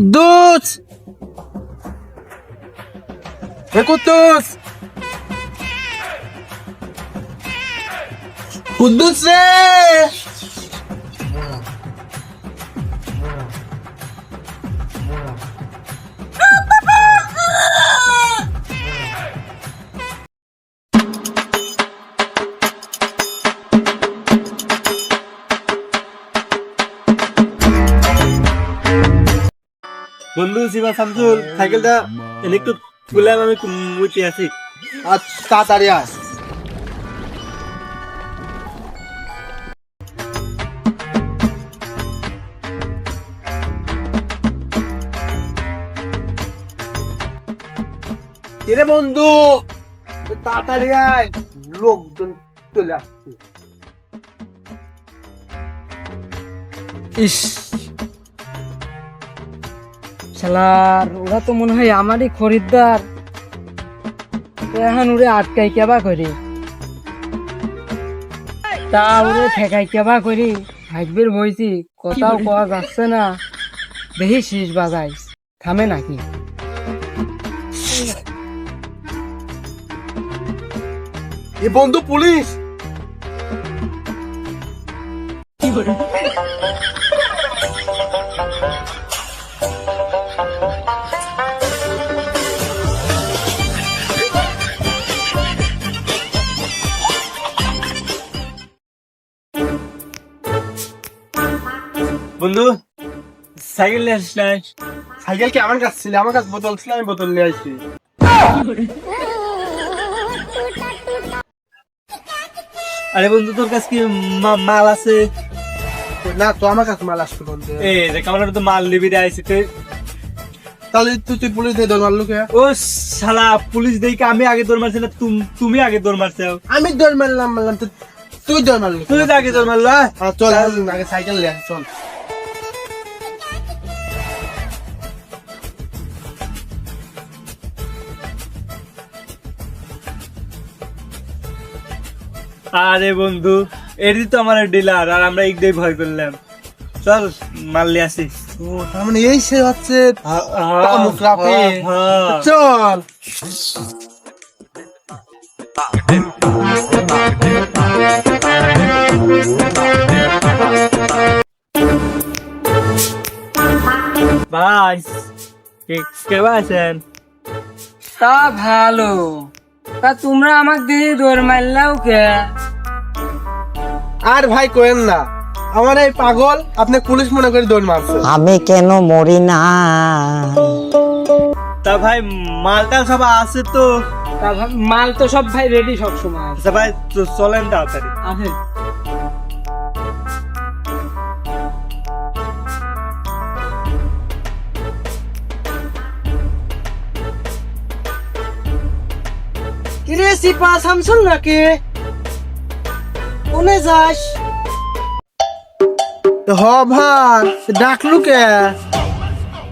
কুদ্দুস হে কুদ্দুস। কুদ্দুস রে। বন্ধু শিবা শামসুল সাইকেলটা একটু তুলে আমি মুইতে আছি। আচ্ছা তাড়াতাড়ি আয়। কিরে বন্ধু, তাড়াতাড়ি আয়। লোকজন চলে আসছে। ইস শালার ওরা তো মনে হয় আমারই খরিদ্দার। এখন ওরে আটকাই কেবা করি? তা ওরে ঠেকাই কেবা করি? হাইকবের বইছি কথাও কওয়া যাচ্ছে না। দেখি শীষ বাজাই থামে নাকি? এ বন্ধু পুলিশ! বন্ধু সাইকেল নিয়ে আসিস নাই সাইকেল কি আমার কাছে ছিল? আমার কাছে বোতল ছিল আমি বোতল নিয়ে আসছি আরে বন্ধু তোর কাছে কি মাল আছে? না তো আমার কাছে মাল আসতো বন্ধু। এ রে কামার তো মাল নিবি আইছি তুই। তাহলে তুই তুই পুলিশ দিয়ে দৌড় মারলো ও শালা পুলিশ দেখে আমি আগে দৌড় মারছি না তুম- তুমি আগে দৌড় মারছো আমি দৌড় মারলাম মারলাম তুই দৌড় মারলি তুই তো আগে দৌড় মারলো। চল আগে সাইকেল নিয়ে চল। আরে বন্ধু এটি তো আমার ডিলার আর আমরা একটাই ভয় করলাম। চল মাল নিয়ে আসি। ও তার মানে এই সে হচ্ছে তামুক। চল। ভাই কে- কেমন আছেন? তা ভালো। তা তোমরা আমাকে দিয়ে দৌড় মারলাও কে? আর ভাই কোয়েন না আমার এই পাগল আপনি পুলিশ মনে করে দৌড় মারছে। আমি কেন মরি না? তা ভাই মালটা সব আছে তো? মাল তো সব ভাই রেডি সব সময় আচ্ছা ভাই চলেন তাড়াতাড়ি। আছে। সিপা শামসুল নাকি? কোনে যাস? হ ভাই ডাকলু কে?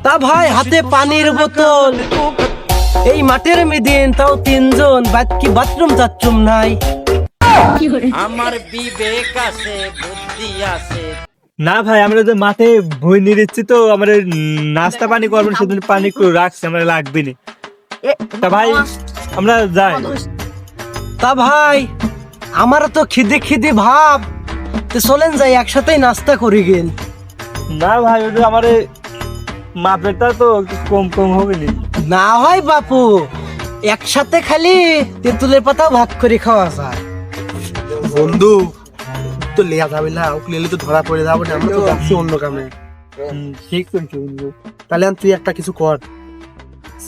তা ভাই হাতে পানির বোতল। এই মাঠের মেদিন তাও তিনজন বাদ কি বাথরুম টাথরুম নাই? না ভাই আমরা তো মাঠে বই নিয়ে দিচ্ছি তো আমরা নাস্তা পানি করবেন সেদিন পানি রাখছি আমরা লাগবে না। তা ভাই আমরা যাই। তা ভাই আমার তো খিদে খিদে ভাব। তো চলেন যাই একসাথেই নাস্তা করি গেল। না ভাই ওটা আমার মাপেরটা তো কম কম হবে না। না হয় বাপু একসাথে খালি তেঁতুলের পাতা ভাগ করে খাওয়া যায়। বন্ধু তো লেয়া যাবে না ওকে লেলে তো ধরা পড়ে যাব না আমরা তো যাচ্ছি অন্য কামে। ঠিক করছি বন্ধু। তাহলে আর তুই একটা কিছু কর।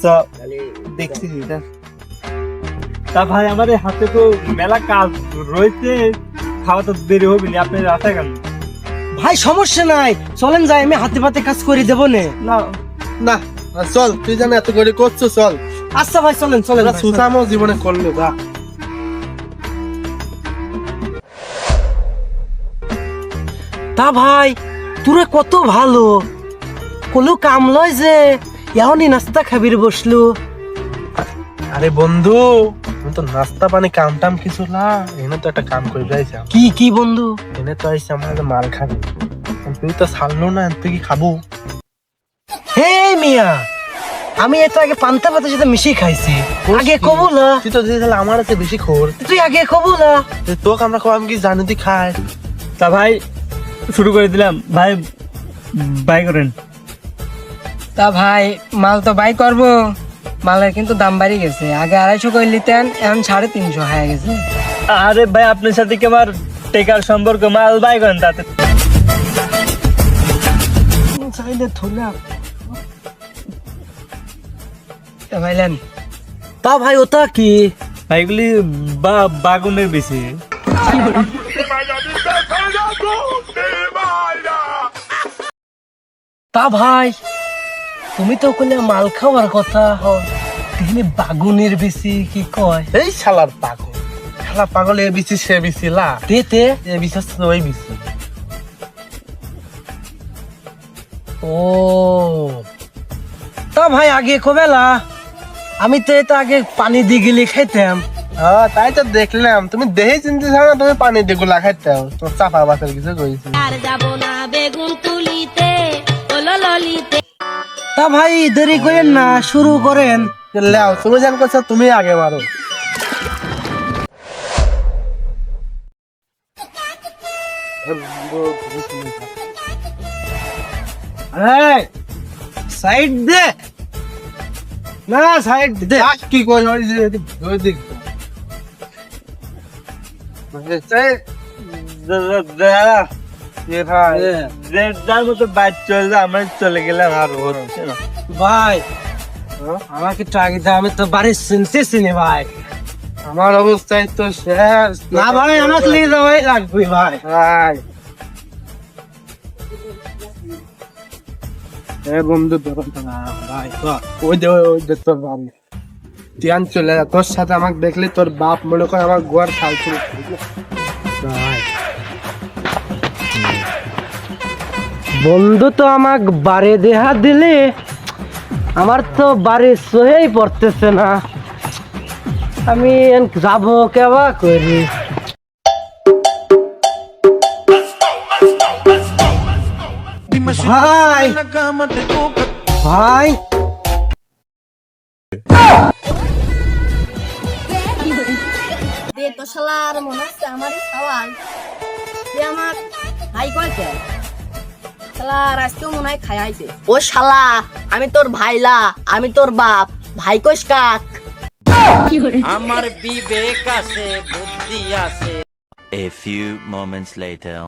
সব দেখছি এটা তা ভাই আমাদের হাতে তো মেলা কাজ রয়েছে খাওয়া তো দেরি হবে না আপনি রাস্তায় কেন ভাই সমস্যা নাই। চলেন যাই আমি হাতে পাতে কাজ করে দেবো নে। না। না চল তুই জানো এত করে করছ চল। আচ্ছা ভাই চলেন চলেন সুসামও জীবনে করল যা তা ভাই তোরা কত ভালো। কোনো কাম লয় যে এখনই নাস্তা খাবির বসলু। আরে বন্ধু আমি তো নাস্তা পানি কাম টাম কিছু না এনে তো একটা কাম করে যাইছি কি কি বন্ধু? এনে তো আইসি আমার মাল খাবে। তুই তো ছাড়লো না তুই কি খাব? হে মিয়া আমি এত আগে পান্তা পাতা সাথে মিশিয়ে খাইছি। আগে কবুলা তুই তো দিদি আমার আছে বেশি খোর। তুই আগে কবুলা তোকে আমরা খাওয়া আমি কি? জানি তুই খায়। তা ভাই শুরু করে দিলাম। ভাই বাই করেন। তা ভাই মাল তো বাই করব। মালের কিন্তু দাম বাড়ি গেছে। আগে আড়াইশো করে নিতেন এখন সাড়ে তিনশো হয়ে গেছে। আরে ভাই আপনার সাথে কি আমার টেকার সম্পর্ক? মাল বাই করেন তাতে। চাইলে থুলা ভাইলেন তা ভাই ওটা কি? ভাইগুলি বা বাগুনের বেশি। তা ভাই তুমি তো কইলে মাল খাওয়ার কথা তিনি বাগুনের বেশি কি কয়? এই শালার পাগল। শালা পাগল এ বিসি সে বিসি লা। তে তে এ বিশ্বাস তো ওই ও। তা ভাই আগে কবেলা আমি তো এটা আগে পানি দিয়ে গেলে খাইতাম। হ্যাঁ তাই তো দেখলাম। তুমি দেহে চিনতে না তুমি পানি দিয়ে গুলা খাইতে তোমার চাপা বাসের কিছু কইছি। আর যাব না। তা ভাই দেরি করেন না শুরু করেন। লেও তুমি জান করছ তুমি আগে মারো। সাইড দে। না সাইড দে। কি ওই দিক এ ভাই যার মতো বাইক চলে যায় আমরা চলে গেলাম আর হচ্ছে ভাই আমাকে টাকা দে আমি তো বাড়ি শুনতে চিনি ভাই। আমার অবস্থায় তো শেষ। না ভাই আমাকে নিয়ে যাওয়াই লাগবে ভাই। ভাই। এ বন্ধু ধরো ভাই ওই দে ওই- ওই দে তোর বাড়ি তিয়ান চলে তোর সাথে আমাকে দেখলে তোর বাপ মনে করে আমার গোয়ার খাল ছিল বন্ধু তো আমাক বারে দেহা দিলে, আমার তো বাড়ি সহেই পড়তেছে না। আমি যাব কেবা করি। ভাই ভাই। মনে হচ্ছে আমার ভাই কয়কে শালার আজকেও মনে হয় খাই আইছে ও শালা আমি তোর ভাইলা আমি তোর বাপ। ভাই কইস কাক? আমার বিবেক আছে বুদ্ধি আছে। A few moments later.